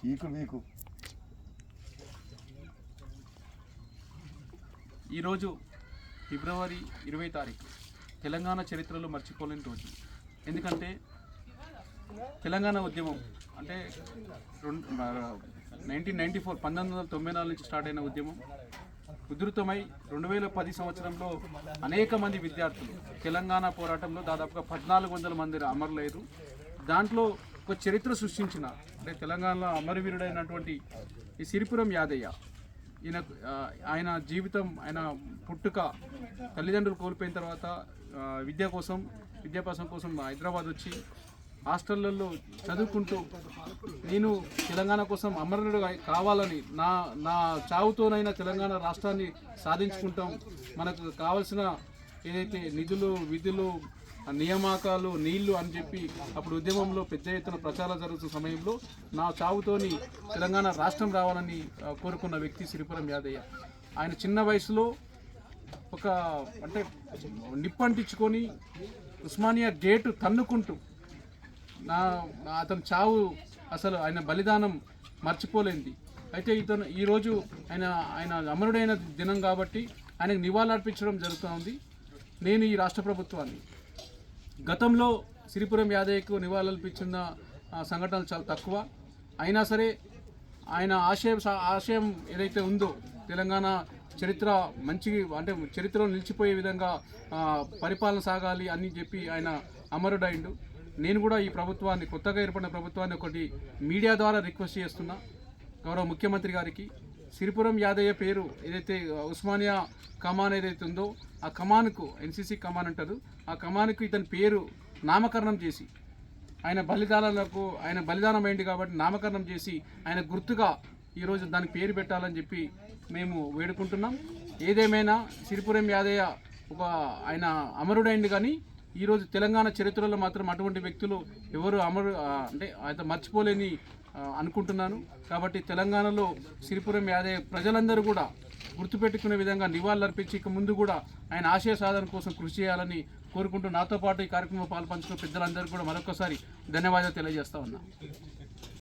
చీకు మీకు. ఈరోజు ఫిబ్రవరి ఇరవై తారీఖు తెలంగాణ చరిత్రలో మర్చిపోలేని రోజు. ఎందుకంటే తెలంగాణ ఉద్యమం అంటే రెండు నైన్టీన్ నైంటీ ఫోర్ పంతొమ్మిది వందల తొంభై నాలుగు నుంచి స్టార్ట్ అయిన ఉద్యమం ఉధృతమై రెండు వేల పది సంవత్సరంలో అనేక మంది విద్యార్థులు తెలంగాణ పోరాటంలో దాదాపుగా పద్నాలుగు వందల మంది అమరులయ్యారు. దాంట్లో ఒక చరిత్ర సృష్టించిన అంటే తెలంగాణలో అమరవీరుడైనటువంటి ఈ సిరిపురం యాదయ్య ఈయన ఆయన జీవితం ఆయన పుట్టుక తల్లిదండ్రులు కోల్పోయిన తర్వాత విద్య కోసం విద్యాభ్యాసం కోసం హైదరాబాద్ వచ్చి హాస్టళ్ళలో చదువుకుంటూ నేను తెలంగాణ కోసం అమరుడు కావాలని నా నా చావుతోనైనా తెలంగాణ రాష్ట్రాన్ని సాధించుకుంటాం. మనకు కావలసిన ఏదైతే నిధులు విధులు నియామకాలు నీళ్ళు అని చెప్పి అప్పుడు ఉద్యమంలో పెద్ద ఎత్తున ప్రచారం జరుగుతున్న సమయంలో నా చావుతోని తెలంగాణ రాష్ట్రం రావాలని కోరుకున్న వ్యక్తి సిరిపురం యాదయ్య. ఆయన చిన్న వయసులో ఒక అంటే నిప్పంటించుకొని ఉస్మానియా గేటు తన్నుకుంటూ నా నా అతని చావు అసలు ఆయన బలిదానం మర్చిపోలేంది. అయితే ఇతను ఈరోజు ఆయన ఆయన అమరుడైన దినం కాబట్టి ఆయనకు నివాళులర్పించడం జరుగుతూ ఉంది నేను ఈ రాష్ట్ర ప్రభుత్వాన్ని గతంలో సిరిపురం యాదయ్యకు నివాళులర్పించిన సంఘటనలు చాలా తక్కువ. అయినా సరే ఆయన ఆశయం ఆశయం ఏదైతే ఉందో తెలంగాణ చరిత్ర మంచి అంటే చరిత్రలో నిలిచిపోయే విధంగా పరిపాలన సాగాలి అని చెప్పి ఆయన అమరుడైండు. నేను కూడా ఈ ప్రభుత్వాన్ని కొత్తగా ఏర్పడిన ప్రభుత్వాన్ని ఒకటి మీడియా ద్వారా రిక్వెస్ట్ చేస్తున్నా గౌరవ ముఖ్యమంత్రి గారికి. సిరిపురం యాదయ్య పేరు ఏదైతే ఉస్మానియా కమాన్ ఏదైతే ఉందో ఆ కమాన్కు ఎన్సీసీ కమాన్ అంటారు ఆ కమాన్కు ఇతని పేరు నామకరణం చేసి ఆయన బలిదానాలకు ఆయన బలిదానం అయింది కాబట్టి నామకరణం చేసి ఆయన గుర్తుగా ఈరోజు దానికి పేరు పెట్టాలని చెప్పి మేము వేడుకుంటున్నాం. ఏదేమైనా సిరిపురం యాదయ్య ఒక ఆయన అమరుడైంది కానీ ఈరోజు తెలంగాణ చరిత్రలో మాత్రం అటువంటి వ్యక్తులు ఎవరు అమరు అంటే అయితే మర్చిపోలేని అనుకుంటున్నాను. కాబట్టి తెలంగాణలో సిరిపురం యాదయ్య ప్రజలందరూ కూడా గుర్తుపెట్టుకునే విధంగా నివాళులర్పించి ఇక ముందు కూడా ఆయన ఆశయ సాధన కోసం కృషి చేయాలని కోరుకుంటూ నాతో పాటు ఈ కార్యక్రమంలో పాల్పంచుకున్న పెద్దలందరూ కూడా మరొకసారి ధన్యవాదాలు తెలియజేస్తా ఉన్నా.